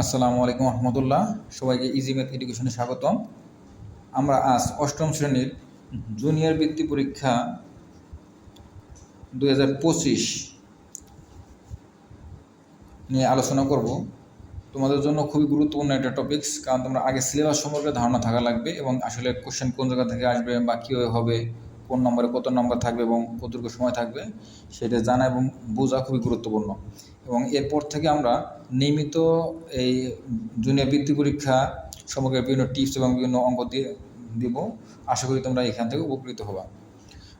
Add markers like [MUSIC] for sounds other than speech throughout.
আসসালামু আলাইকুম রহমতুল্লাহ। সবাইকে ইজি ম্যাথ এডুকেশনে স্বাগতম। আমরা আজ অষ্টম শ্রেণির জুনিয়র বৃত্তি পরীক্ষা দুই হাজার পঁচিশ নিয়ে আলোচনা করব। তোমাদের জন্য খুবই গুরুত্বপূর্ণ একটা টপিকস কারণ তোমরা আগে সিলেবাস সম্পর্কে ধারণা থাকা লাগবে এবং আসলে কোশ্চেন কোন জায়গা থেকে আসবে বা কীভাবে হবে কোন নম্বরে কত নম্বর থাকবে এবং কতটুকু সময় থাকবে সেটা জানা এবং বোঝা খুবই গুরুত্বপূর্ণ। এবং এরপর থেকে আমরা নিয়মিত এই জুনিয়র বৃত্তি পরীক্ষা সম্পর্কে বিভিন্ন টিপস এবং বিভিন্ন অঙ্ক দিয়ে দিব। আশা করি তোমরা এখান থেকে উপকৃত হবা।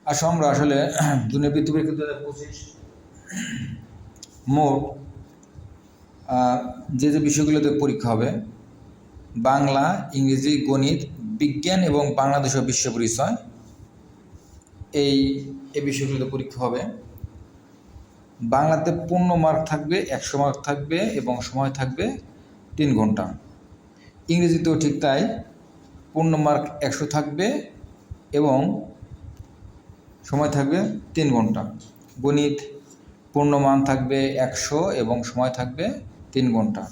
আসো আমরা আসলে [CLEARS THROAT] জুনিয়র বৃত্তি পরীক্ষা দু হাজার পঁচিশ মোট যে যে বিষয়গুলোতে পরীক্ষা হবে, বাংলা, ইংরেজি, গণিত, বিজ্ঞান এবং বাংলাদেশ ও বিশ্ব পরিচয়। এই এ বিষয়গুলোতে পরীক্ষা হবে। বাংলাতে পূর্ণ মার্ক থাকবে, একশো মার্ক থাকবে এবং সময় থাকবে তিন ঘণ্টা। ইংরেজিতেও ঠিক তাই, পূর্ণ মার্ক একশো থাকবে এবং সময় থাকবে তিন ঘণ্টা। গণিত পূর্ণমান থাকবে একশো এবং সময় থাকবে তিন ঘণ্টা।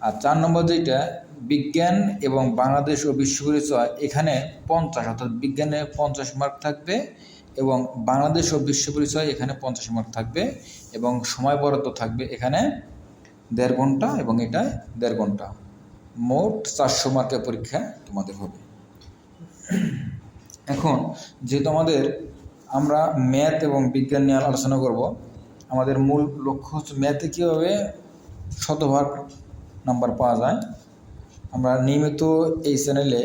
আর চার নম্বর যেটা বিজ্ঞান এবং বাংলাদেশ ও বিশ্ব পরিচয় এখানে পঞ্চাশ, অর্থাৎ বিজ্ঞানে পঞ্চাশ মার্ক থাকবে এবং বাংলাদেশ ও বিশ্ব পরিচয় এখানে পঞ্চাশ মার্ক থাকবে এবং সময় বরাদ্দ থাকবে এখানে দেড় ঘণ্টা এবং এটা দেড় ঘণ্টা। মোট চারশো মার্কের পরীক্ষা তোমাদের হবে। এখন যেহেতু আমাদের আমরা ম্যাথ এবং বিজ্ঞান নিয়ে আলোচনা করব, আমাদের মূল লক্ষ্য হচ্ছে ম্যাথে কীভাবে শতভাগ নাম্বার পাওয়া যায়? আমরা নিয়মিত এই চ্যানেলে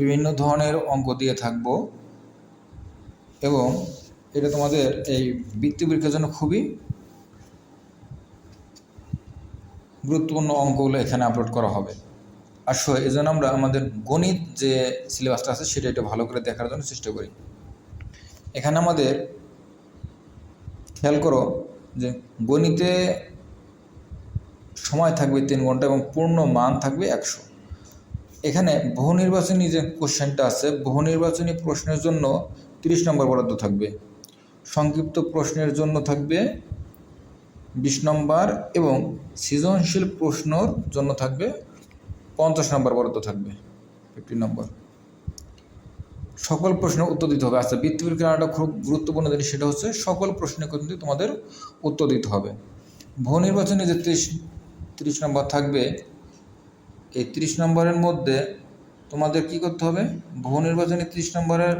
বিভিন্ন ধরনের অঙ্ক দিয়ে থাকব এবং এটা তোমাদের এই বৃত্তি পরীক্ষার জন্য খুবই গুরুত্বপূর্ণ অঙ্কগুলো এখানে আপলোড করা হবে। আসো এই জন্য আমরা আমাদের গণিত যে সিলেবাসটা আছে সেটা একটু ভালো করে দেখার জন্য চেষ্টা করি। এখানে আমাদের খেয়াল করো যে গণিতে সময় থাকবে তিন ঘণ্টা এবং পূর্ণ মান থাকবে একশো। এখানে বহু নির্বাচনী যে কোশ্চেনটা আছে বহু নির্বাচনী প্রশ্নের জন্য তিরিশ নম্বর বরাদ্দ থাকবে। সংক্ষিপ্ত প্রশ্নের জন্য থাকবে বিশ নম্বর এবং সৃজনশীল প্রশ্নর জন্য থাকবে পঞ্চাশ নম্বর বরাদ্দ থাকবে ফিফটি নম্বর। সকল প্রশ্নের উত্তর দিতে হবে। আচ্ছা বৃত্তি পরীক্ষার একটা খুব গুরুত্বপূর্ণ জিনিস, সেটা হচ্ছে সকল প্রশ্নে কিন্তু তোমাদের উত্তর দিতে হবে। বহু নির্বাচনে যে ত্রিশ, তিরিশ নম্বর থাকবে এই তিরিশ নম্বরের মধ্যে তোমাদের কি করতে হবে? বহু নির্বাচনে ত্রিশ নম্বরের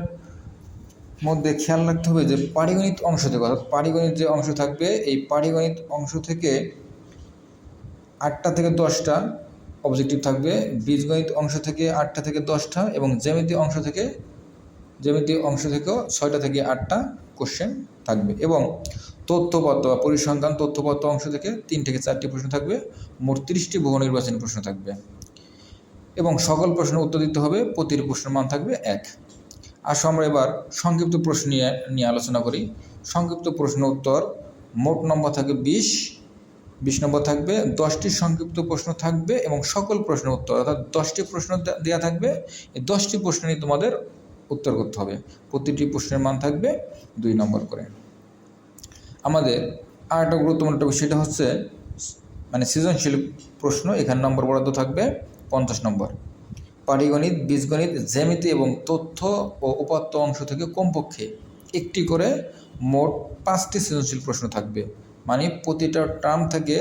মধ্যে খেয়াল রাখতে হবে যে পারিগণিত অংশ থেকে অর্থাৎ পারিগণিত যে অংশ থাকবে, এই পারিগণিত অংশ থেকে আটটা থেকে দশটা অবজেক্টিভ থাকবে। বীজগণিত অংশ থেকে আটটা থেকে দশটা এবং জ্যামিতি অংশ থেকে, জ্যামিতি অংশ থেকেও ছয়টা থেকে আটটা কোশ্চেন থাকবে এবং তথ্যপত্র বা পরিসংখ্যান তথ্যপত্র অংশ থেকে তিন থেকে চারটি প্রশ্ন থাকবে। মোট তিরিশটি বহু নির্বাচনী প্রশ্ন থাকবে। এবং সকল প্রশ্নের উত্তর দিতে হবে, প্রতিটি প্রশ্নের মান থাকবে এক। আসো আমরা এবার সংক্ষিপ্ত প্রশ্ন নিয়ে নিয়ে আলোচনা করি। সংক্ষিপ্ত প্রশ্ন উত্তর, মোট নম্বর থাকবে বিশ বিশ নম্বর থাকবে দশটি সংক্ষিপ্ত প্রশ্ন থাকবে এবং সকল প্রশ্নের উত্তর, অর্থাৎ দশটি প্রশ্ন দেওয়া থাকবে। এই দশটি প্রশ্ন নিয়ে তোমাদের উত্তর করতে হবে। প্রতিটি প্রশ্নের মান থাকবে দুই নম্বর করে। আমাদের আর একটা গুরুত্বপূর্ণ টপিক সেটা হচ্ছে মানে সৃজনশীল প্রশ্ন, এখানে নম্বর বরাদ্দ থাকবে। পঞ্চাশ নম্বর। পাটিগণিত বীজগণিত, জ্যামিতি এবং তথ্য ও উপাত্ত অংশ থেকে কমপক্ষে একটি করে মোট পাঁচটি সৃজনশীল প্রশ্ন থাকবে। মানে প্রতিটা টার্ম থেকে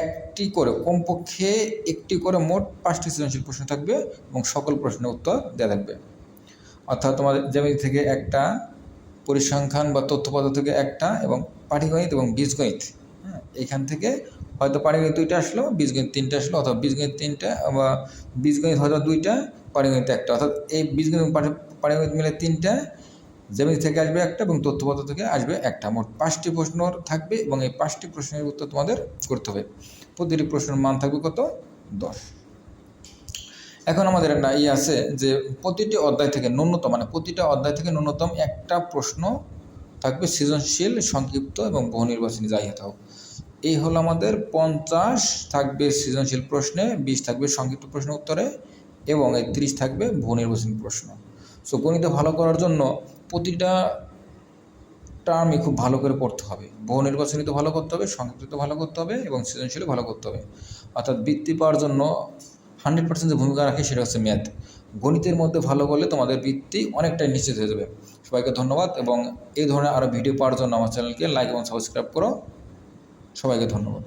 একটি করে, কমপক্ষে একটি করে মোট পাঁচটি সৃজনশীল প্রশ্ন থাকবে এবং সকল প্রশ্নের উত্তর দেওয়া থাকবে। অর্থাৎ তোমাদের জ্যামিতি থেকে একটা, পরিসংখ্যান বা তথ্যপত্র থেকে একটা এবং পাটিগণিত এবং বীজগণিত হ্যাঁ এখান থেকে হয়তো পাটিগণিত দুইটা আসলো, বীজগণিত তিনটা আসলো, অথবা বীজগণিত তিনটা বা বীজগণিত হয়তো দুইটা পাটিগণিত একটা। অর্থাৎ এই বীজগণিত পাটিগণিত মিলে তিনটা, জ্যামিতি থেকে আসবে একটা এবং তথ্যপত্র থেকে আসবে একটা। মোট পাঁচটি প্রশ্ন থাকবে এবং এই পাঁচটি প্রশ্নের উত্তর তোমাদের করতে হবে। প্রতিটি প্রশ্নের মান থাকবে কত? দশ। এখন আমাদের একটা ইয়ে আছে যে প্রতিটি অধ্যায় থেকে ন্যূনতম মানে প্রতিটা অধ্যায় থেকে ন্যূনতম একটা প্রশ্ন থাকবে সৃজনশীল, সংক্ষিপ্ত এবং বহু নির্বাচনী যাই হতে হোক। এই হলো আমাদের পঞ্চাশ থাকবে সৃজনশীল প্রশ্নে, বিশ থাকবে সংক্ষিপ্ত প্রশ্ন উত্তরে এবং এই তিরিশ থাকবে বহু নির্বাচনী প্রশ্ন। সো গণিত ভালো করার জন্য প্রতিটা টার্মই খুব ভালো করে পড়তে হবে। বহু নির্বাচনী তো ভালো করতে হবে, সংক্ষিপ্ত ভালো করতে হবে এবং সৃজনশীলও ভালো করতে হবে। অর্থাৎ বৃত্তি পাওয়ার জন্য হান্ড্রেড পার্সেন্ট যে ভূমিকা রাখে সেটা হচ্ছে ম্যাথ। গণিতের মধ্যে ভালো করলে তোমাদের বৃত্তি অনেকটাই নিশ্চিত হয়ে যাবে। সবাইকে ধন্যবাদ এবং এই ধরনের আরও ভিডিও পাওয়ার জন্য আমার চ্যানেলকে লাইক এবং সাবস্ক্রাইব করো। সবাইকে ধন্যবাদ।